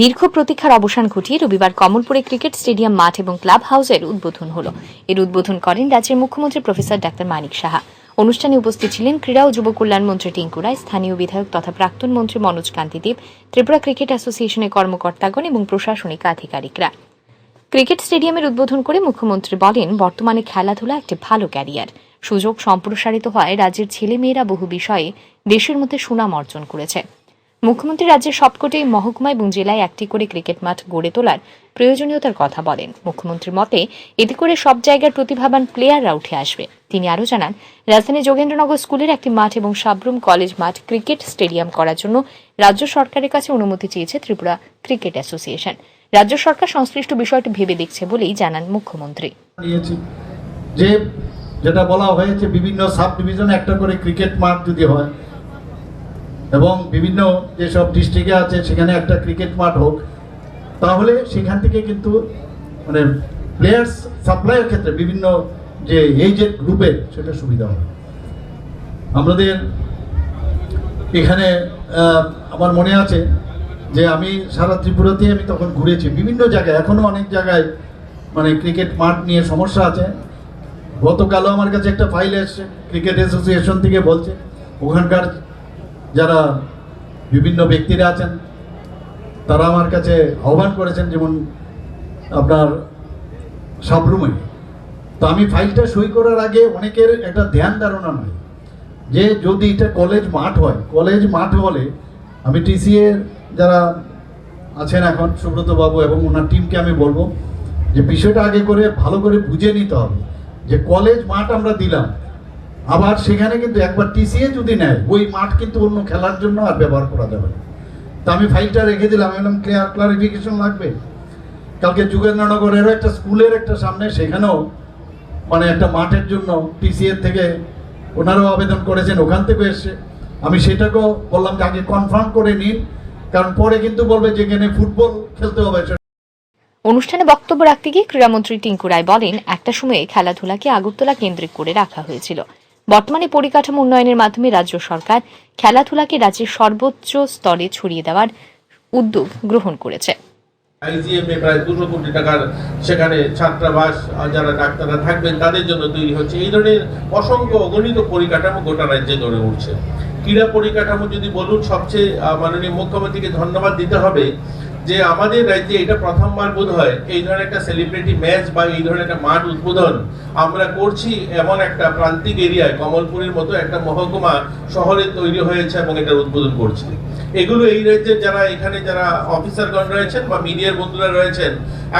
দীর্ঘ প্রতীক্ষার অবসান ঘটিয়ে রবিবার কমলপুরে ক্রিকেট স্টেডিয়াম মাঠ এবং ক্লাব হাউসের উদ্বোধন হল। এর উদ্বোধন করেন রাজ্যের মুখ্যমন্ত্রী প্রফেসর ডাক্তার মানিক সাহা। অনুষ্ঠানে উপস্থিত ছিলেন ক্রীড়া ও যুব কল্যাণ মন্ত্রী টিঙ্কু রায়, স্থানীয় বিধায়ক তথা প্রাক্তন মন্ত্রী মনোজ কান্তি দেব ত্রিপুরা ক্রিকেট অ্যাসোসিয়েশনের কর্মকর্তাগণ এবং প্রশাসনিক আধিকারিকরা। ক্রিকেট স্টেডিয়ামের উদ্বোধন করে মুখ্যমন্ত্রী বলেন, বর্তমানে খেলাধুলা একটি ভালো ক্যারিয়ার। সুযোগ সম্প্রসারিত হয় রাজ্যের ছেলেমেয়েরা বহু বিষয়ে দেশের মধ্যে সুনাম অর্জন করেছে। মুখ্যমন্ত্রী রাজ্যের সবকটি মহকুমা এবং জেলায় একটি করে ক্রিকেট মাঠ গড়ে তোলার প্রয়োজনীয়তার কথা বলেন। মুখ্যমন্ত্রীর মতে, এতে করে সব জায়গার প্রতিভাবান প্লেয়াররা উঠে আসবে। তিনি আরও জানান, রাজধানী যোগেন্দ্রনগর স্কুলের একটি মাঠ এবং সাবরুম কলেজ মাঠ ক্রিকেট স্টেডিয়াম করার জন্য রাজ্য সরকারের কাছে অনুমতি চেয়েছে ত্রিপুরা ক্রিকেট অ্যাসোসিয়েশন। রাজ্য সরকার সংশ্লিষ্ট বিষয়টি ভেবে দেখছে বলেই জানান মুখ্যমন্ত্রী। যে, যেটা বলা হয়েছে বিভিন্ন সাব ডিভিশনে একটা করে ক্রিকেট মাঠ যদি হয় এবং বিভিন্ন যেসব ডিস্ট্রিক্টে আছে, সেখানে একটা ক্রিকেট মাঠ হোক, তাহলে সেখান থেকে কিন্তু মানে প্লেয়ার্স সাপ্লাইয়ের ক্ষেত্রে বিভিন্ন যে এই যে গ্রুপের সেটা সুবিধা হবে। আমাদের এখানে আমার মনে আছে যে আমি সারা ত্রিপুরাতে আমি তখন ঘুরেছি। বিভিন্ন জায়গায় এখনও অনেক জায়গায় মানে ক্রিকেট মাঠ নিয়ে সমস্যা আছে। গতকালও আমার কাছে একটা ফাইল এসছে ক্রিকেট অ্যাসোসিয়েশন থেকে বলছে। ওখানকার যারা বিভিন্ন ব্যক্তিরা আছেন, তারা আমার কাছে আহ্বান করেছেন যেমন আপনার সাবরুমে তো আমি ফাইলটা সই করার আগে অনেকের একটা ধ্যান ধারণা নয় যে যদি এটা কলেজ মাঠ হয়, কলেজ মাঠ হলে আমি টিসিএ যারা আছেন এখন, সুব্রত বাবু এবং ওনার টিমকে আমি বলব যে বিষয়টা আগে করে ভালো করে বুঝে নিতে হবে যে কলেজ মাঠ আমরা দিলাম। আবার সেখানে কিন্তু একবার টিসিএ যদি নেয়, ওই মাঠ কিন্তু অন্য খেলার জন্য আর ব্যবহার করা যাবে না। তা আমি ফাইলটা রেখে দিলাম বললাম, ক্লিয়ার ক্লারিফিকেশন লাগবে? কালকে যুগেন্দ্রনগরেরও একটা স্কুলের একটা সামনে, সেখানেও মানে একটা মাঠের জন্য টিসিএর থেকে ওনারাও আবেদন করেছেন, ওখান থেকে এসছে। আমি সেটাকেও বললাম যে আগে কনফার্ম করে নিন, কারণ পরে কিন্তু বলবে যে এখানে ফুটবল খেলতে হবে অনুষ্ঠানে বক্তব্য রাখতে গিয়ে ক্রীড়ামন্ত্রী টিঙ্কু রায় বলেন, একটা সময়ে খেলাধুলাকে আগরতলা কেন্দ্রিক করে রাখা হয়েছিল। বর্তমানে পরিকাঠামো উন্নয়নের মাধ্যমে রাজ্য সরকার খেলাধুলাকে রাজ্যের সর্বোচ্চ স্তরে ছড়িয়ে দেওয়ার উদ্যোগ গ্রহণ করেছে। আইজিএম এ প্রায় দুশো কোটি টাকার সেখানে ছাত্রাবাস যারা ডাক্তাররা থাকবেন তাদের জন্য তৈরি হচ্ছে। এই ধরনের অসংখ্য অগণিত পরিকাঠামো গোটা রাজ্যে গড়ে উঠছে। ক্রীড়া পরিকাঠামো যদি বলুন, সবচেয়ে মাননীয় মুখ্যমন্ত্রীকে ধন্যবাদ দিতে হবে যে আমাদের রাজ্যে এটা প্রথমবার বোধ হয় এই ধরনের একটা সেলিব্রিটি ম্যাচ বা এই ধরনের একটা মাঠ উদ্বোধন আমরা করছি এমন একটা প্রান্তিক এরিয়ায় কমলপুরের মতো একটা মহকুমা শহরে তৈরি হয়েছে এবং এটার উদ্বোধন করছি। এগুলো এই রাজ্যের যারা, এখানে যারা অফিসারগণ রয়েছেন বা মিডিয়ার বন্ধুরা রয়েছেন,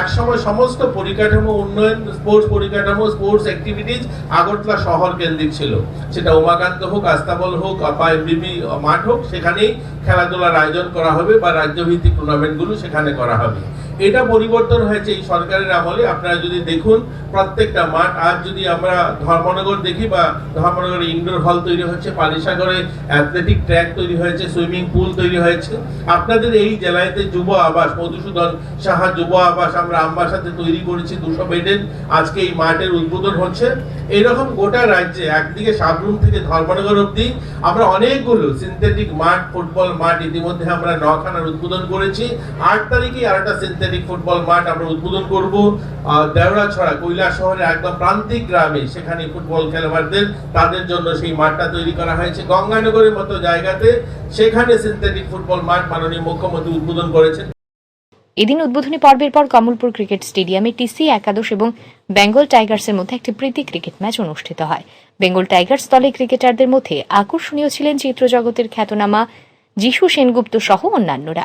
একসময় সমস্ত পরিকাঠামো উন্নয়ন স্পোর্টস পরিকাঠামো স্পোর্টস অ্যাক্টিভিটিস আগরতলা শহর কেন্দ্রিক ছিল। সেটা উমাকান্ত হোক, আস্তাবল হোক বা এমবিবি মাঠ হোক, সেখানেই খেলাধুলার আয়োজন করা হবে বা রাজ্যভিত্তিক টুর্নামেন্টগুলো সেখানে করা হবে। এটা পরিবর্তন হয়েছে এই সরকারের আমলে। আপনারা যদি দেখুন, প্রত্যেকটা মাঠ, আজ যদি আমরা ধর্মনগর দেখি বা ধর্মনগরে ইনডোর হল তৈরি হচ্ছে, পালিসাগরে অ্যাথলেটিক ট্র্যাক তৈরি হয়েছে সুইমিং পুল তৈরি হয়েছে। আপনাদের এই জেলাতে যুব আবাস, মধুসূদন সাহা যুব আবাস আমরা আমবাসাতে তৈরি করেছি দুশো বেডের। আজকে এই মাঠের উদ্বোধন হচ্ছে। এরকম গোটা রাজ্যে, একদিকে সাবরুম থেকে ধর্মনগর অব্দি আমরা অনেকগুলো সিনথেটিক মাঠ, ফুটবল মাঠ ইতিমধ্যে আমরা নখানার উদ্বোধন করেছি। আট তারিখে আর একটা সিনথেটিক ফুটবল মাঠ আমরা উদ্বোধন করব। দেওড়াছড়া কৈলাস শহরের একদম প্রান্তিক গ্রামে সেখানে ফুটবল খেলোয়াড়দের, তাদের জন্য সেই মাঠটা তৈরি করা হয়েছে। গঙ্গানগরের মতো জায়গাতে সেখানে সিনথেটিক ফুটবল মাঠ মাননীয় মুখ্যমন্ত্রী উদ্বোধন করেছেন। এদিন উদ্বোধনী পর্বের পর কমলপুর ক্রিকেট স্টেডিয়ামে টিসি, একাদশ এবং বেঙ্গল টাইগার্সের মধ্যে একটি প্রীতি ক্রিকেট ম্যাচ অনুষ্ঠিত হয়। বেঙ্গল টাইগার্স দলে ক্রিকেটারদের মধ্যে আকর্ষণীয় ছিলেন চিত্রজগতের খ্যাতনামা যিশু সেনগুপ্ত সহ অন্যান্যরা।